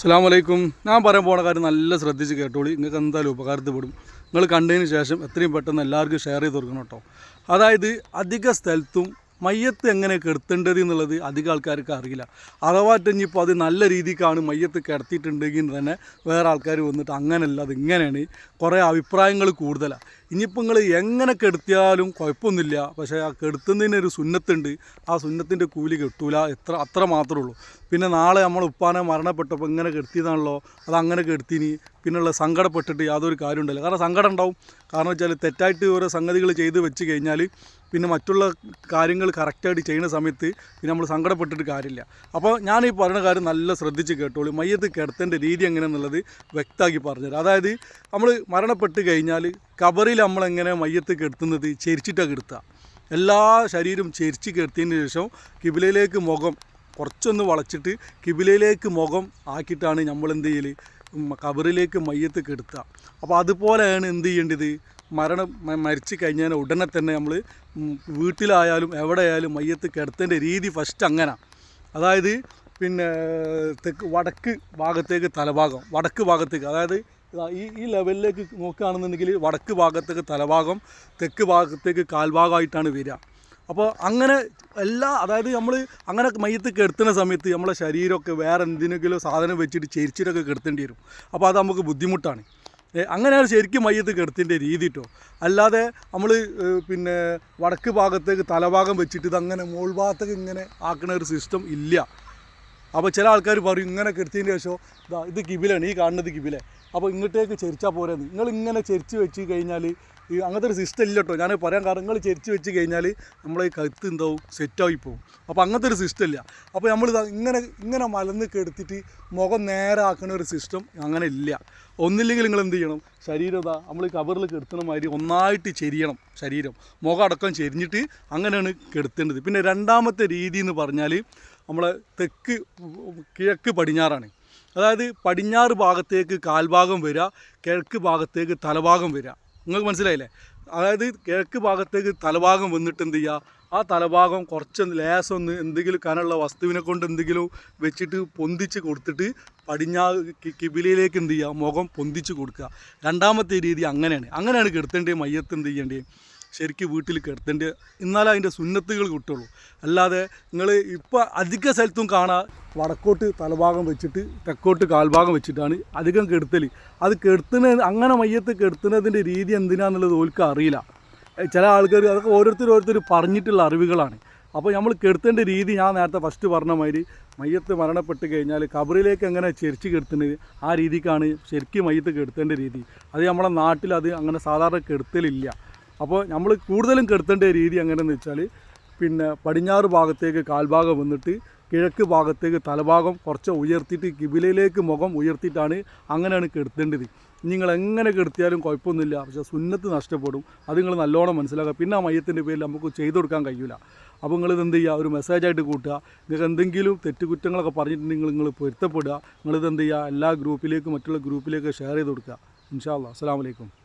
അസ്സാം വലൈക്കും ഞാൻ പറയാൻ പോണ കാര്യം നല്ല ശ്രദ്ധിച്ച് കേട്ടോളി. നിങ്ങൾക്ക് എന്തായാലും ഉപകാരത്തിൽപ്പെടും. നിങ്ങൾ കണ്ടതിന് ശേഷം എത്രയും പെട്ടെന്ന് എല്ലാവർക്കും ഷെയർ ചെയ്ത് കൊടുക്കണം കേട്ടോ അതായത് അധിക സ്ഥലത്തും മയ്യത്ത് എങ്ങനെ കിടത്തേണ്ടത് എന്നുള്ളത് അധികം ആൾക്കാർക്ക് അറിയില്ല. അഥവാ ഇനിയിപ്പോൾ അത് നല്ല രീതിക്കാണ് മയ്യത്ത് കിടത്തിയിട്ടുണ്ടെങ്കിൽ തന്നെ വേറെ ആൾക്കാർ വന്നിട്ട് അങ്ങനെയല്ല അത് ഇങ്ങനെയാണ്. കുറേ അഭിപ്രായങ്ങൾ കൂടുതലാണ് ഇനിയിപ്പോൾ നിങ്ങൾ എങ്ങനെ കെടുത്തിയാലും കുഴപ്പമൊന്നുമില്ല. പക്ഷേ ആ കെടുത്തുന്നതിന് ഒരു സുന്നത്തുണ്ട്. ആ സുന്നത്തിന്റെ കൂലി കിട്ടൂല. എത്ര അത്ര മാത്രമേ ഉള്ളൂ. പിന്നെ നാളെ നമ്മൾ ഉപ്പാനെ മരണപ്പെട്ടപ്പോൾ ഇങ്ങനെ കെടുത്തിയതാണല്ലോ. അത് അങ്ങനെ കെടുത്തിനി. പിന്നുള്ള സങ്കടപ്പെട്ടിട്ട് യാതൊരു കാര്യമുണ്ടല്ലോ കാരണം സങ്കടം ഉണ്ടാവും. കാരണം വെച്ചാൽ തെറ്റായിട്ട് ഓരോ സംഗതികൾ ചെയ്ത് വെച്ച് കഴിഞ്ഞാൽ പിന്നെ മറ്റുള്ള കാര്യങ്ങൾ കറക്റ്റായിട്ട് ചെയ്യുന്ന സമയത്ത് പിന്നെ നമ്മൾ സങ്കടപ്പെട്ടിട്ട് കാര്യമില്ല. അപ്പോൾ ഞാൻ ഈ പറയുന്ന കാര്യം നല്ല ശ്രദ്ധിച്ച് കേട്ടോളൂ. മയ്യത്ത് കിടത്തേണ്ട രീതി എങ്ങനെയെന്നുള്ളത് വ്യക്തമാക്കി പറഞ്ഞുതരാം. അതായത് നമ്മൾ മരണപ്പെട്ട് കഴിഞ്ഞാൽ കബറിൽ നമ്മളെങ്ങനെ മയ്യത്ത് കിടത്തുന്നത് ചെരിച്ചിട്ടാണ് കിടത്തുക എല്ലാ ശരീരവും ചെരിച്ച് കിടത്തിയതിന് ശേഷം കിബിലയിലേക്ക് മുഖം കുറച്ചൊന്ന് വളച്ചിട്ട് കിബിലയിലേക്ക് മുഖം ആക്കിയിട്ടാണ് നമ്മൾ എന്ത് ചെയ്യൽ കബറിലേക്ക് മയ്യത്ത് കെടുത്തുക അപ്പോൾ അതുപോലെയാണ് എന്ത് ചെയ്യേണ്ടത്? മരണം മരിച്ചു കഴിഞ്ഞാൽ ഉടനെ തന്നെ നമ്മൾ വീട്ടിലായാലും എവിടെയായാലും മയ്യത്ത് കിടത്തേണ്ട രീതി ഫസ്റ്റ് അങ്ങനെ. അതായത് പിന്നെ തെക്ക് വടക്ക് ഭാഗത്തേക്ക് തലഭാഗം വടക്ക് ഭാഗത്തേക്ക്. അതായത് ഈ ഈ ലെവലിലേക്ക് നോക്കുകയാണെന്നുണ്ടെങ്കിൽ വടക്ക് ഭാഗത്തേക്ക് തലഭാഗം തെക്ക് ഭാഗത്തേക്ക് കാൽഭാഗമായിട്ടാണ് വരിക. അപ്പോൾ അങ്ങനെ എല്ലാ അതായത് നമ്മൾ അങ്ങനെ മയ്യത്ത് കെടുത്തുന്ന സമയത്ത് നമ്മളെ ശരീരമൊക്കെ വേറെ എന്തിനെങ്കിലും സാധനം വെച്ചിട്ട് ചെരിച്ചിട്ടൊക്കെ കെടുത്തേണ്ടി വരും. അപ്പോൾ അത് നമുക്ക് ബുദ്ധിമുട്ടാണ്. അങ്ങനെയാണ് ശരിക്കും മയ്യത്ത് കെടുത്തിന്റെ രീതി കേട്ടോ അല്ലാതെ നമ്മൾ പിന്നെ വടക്ക് ഭാഗത്തേക്ക് തലഭാഗം വെച്ചിട്ട് ഇതങ്ങനെ മോൾ ഭാഗത്തേക്ക് ഇങ്ങനെ ആക്കുന്ന ഒരു സിസ്റ്റം ഇല്ല. അപ്പോൾ ചില ആൾക്കാർ പറയും ഇങ്ങനെ കെടുത്തതിന് ശേഷം ഇതാ ഇത് കിബിലാണ് ഈ കാണുന്നത് കിബിലെ. അപ്പോൾ ഇങ്ങോട്ടേക്ക് ചെരിച്ചാൽ പോരെ നിങ്ങൾ ഇങ്ങനെ ചെരിച്ച് വെച്ച് കഴിഞ്ഞാൽ ഈ അങ്ങനത്തെ ഒരു സിസ്റ്റം ഇല്ല കേട്ടോ ഞാൻ പറയാൻ കാരണം നിങ്ങൾ ചെരിച്ച് വെച്ച് കഴിഞ്ഞാൽ നമ്മൾ ഈ കത്ത് എന്താവും? സെറ്റായി പോകും അപ്പോൾ അങ്ങനത്തെ ഒരു സിസ്റ്റം ഇല്ല. അപ്പോൾ നമ്മൾ ഇങ്ങനെ ഇങ്ങനെ മലന്ന് കെടുത്തിട്ട് മുഖം നേരെ ആക്കുന്ന ഒരു സിസ്റ്റം അങ്ങനെ ഇല്ല. ഒന്നില്ലെങ്കിൽ നിങ്ങൾ എന്ത് ചെയ്യണം? ശരീരം ഇതാ നമ്മൾ കവറിൽ കെടുത്തുന്ന മാതിരി ഒന്നായിട്ട് ചെരിയണം ശരീരം. മുഖം അടക്കം ചെരിഞ്ഞിട്ട് അങ്ങനെയാണ് കെടുത്തേണ്ടത്. പിന്നെ രണ്ടാമത്തെ രീതി എന്ന് പറഞ്ഞാൽ നമ്മളെ തെക്ക് കിഴക്ക് പടിഞ്ഞാറാണ്. അതായത് പടിഞ്ഞാറ് ഭാഗത്തേക്ക് കാൽഭാഗം വരിക കിഴക്ക് ഭാഗത്തേക്ക് തലഭാഗം വരിക നിങ്ങൾക്ക് മനസ്സിലായില്ലേ? അതായത് കിഴക്ക് ഭാഗത്തേക്ക് തലഭാഗം വന്നിട്ട് എന്ത് ചെയ്യുക ആ തലഭാഗം കുറച്ച് ലേസൊന്ന് എന്തെങ്കിലും കനുള്ള വസ്തുവിനെ കൊണ്ട് എന്തെങ്കിലും വെച്ചിട്ട് പൊന്തിച്ച് കൊടുത്തിട്ട് പടിഞ്ഞാ കിബിലയിലേക്ക് എന്ത് ചെയ്യുക മുഖം പൊന്തിച്ച് കൊടുക്കുക. രണ്ടാമത്തെ രീതി അങ്ങനെയാണ്. അങ്ങനെയാണ് കെടുത്തേണ്ടത് മയ്യത്ത് എന്ത് ചെയ്യേണ്ടത്? ശരിക്കും വീട്ടിൽ കിടത്തേണ്ട എന്നാലേ അതിന്റെ സുന്നത്തുകൾ കിട്ടുള്ളൂ. അല്ലാതെ നിങ്ങൾ ഇപ്പോൾ അധിക സ്ഥലത്തും കാണാം വടക്കോട്ട് തലഭാഗം വെച്ചിട്ട് തെക്കോട്ട് കാൽഭാഗം വെച്ചിട്ടാണ് അധികം കെടുത്തൽ അത് കെടുത്തുന്ന അങ്ങനെ മയ്യത്ത് കെടുത്തുന്നതിന്റെ രീതി എന്തിനാന്നുള്ളത് ഓൽക്ക് അറിയില്ല. ചില ആൾക്കാർ അതൊക്കെ ഓരോരുത്തർ ഓരോരുത്തർ പറഞ്ഞിട്ടുള്ള അറിവുകളാണ്. അപ്പോൾ നമ്മൾ കെടുത്തേണ്ട രീതി ഞാൻ നേരത്തെ ഫസ്റ്റ് പറഞ്ഞ മാതിരി മയ്യത്ത് മരണപ്പെട്ട് കഴിഞ്ഞാൽ കബറിലേക്ക് എങ്ങനെ ചെരിച്ച് കെടുത്തുന്നത് ആ രീതിക്കാണ് ശരിക്കും മയ്യത്ത് കെടുത്തേണ്ട രീതി. അത് നമ്മുടെ നാട്ടിൽ അത് അങ്ങനെ സാധാരണ കെടുത്തലില്ല. അപ്പോൾ നമ്മൾ കൂടുതലും കെടുത്തേണ്ട രീതി എങ്ങനെയെന്ന് വെച്ചാൽ പിന്നെ പടിഞ്ഞാറ് ഭാഗത്തേക്ക് കാൽഭാഗം വന്നിട്ട് കിഴക്ക് ഭാഗത്തേക്ക് തലഭാഗം കുറച്ച് ഉയർത്തിയിട്ട് കിബിലയിലേക്ക് മുഖം ഉയർത്തിയിട്ടാണ് അങ്ങനെയാണ് കെടുത്തേണ്ടത്. നിങ്ങൾ എങ്ങനെ കെടുത്തിയാലും കുഴപ്പമൊന്നുമില്ല. പക്ഷേ സുന്നത്ത് നഷ്ടപ്പെടും. അത് നിങ്ങൾ നല്ലോണം മനസ്സിലാക്കുക. പിന്നെ ആ മയത്തിന്റെ പേരിൽ നമുക്ക് ചെയ്തു കൊടുക്കാൻ കഴിയില്ല അപ്പോൾ നിങ്ങൾ ഇത് ചെയ്യുക? ഒരു മെസ്സേജായിട്ട് കൂട്ടുക. നിങ്ങൾക്ക് എന്തെങ്കിലും തെറ്റുകുറ്റങ്ങളൊക്കെ പറഞ്ഞിട്ടുണ്ടെങ്കിൽ നിങ്ങൾ പൊരുത്തപ്പെടുക. നിങ്ങളിത് എന്ത് ചെയ്യുക? എല്ലാ ഗ്രൂപ്പിലേക്കും മറ്റുള്ള ഗ്രൂപ്പിലേക്ക് ഷെയർ ചെയ്ത് കൊടുക്കുക. ഇൻഷാ അസ്സാം വലൈക്കും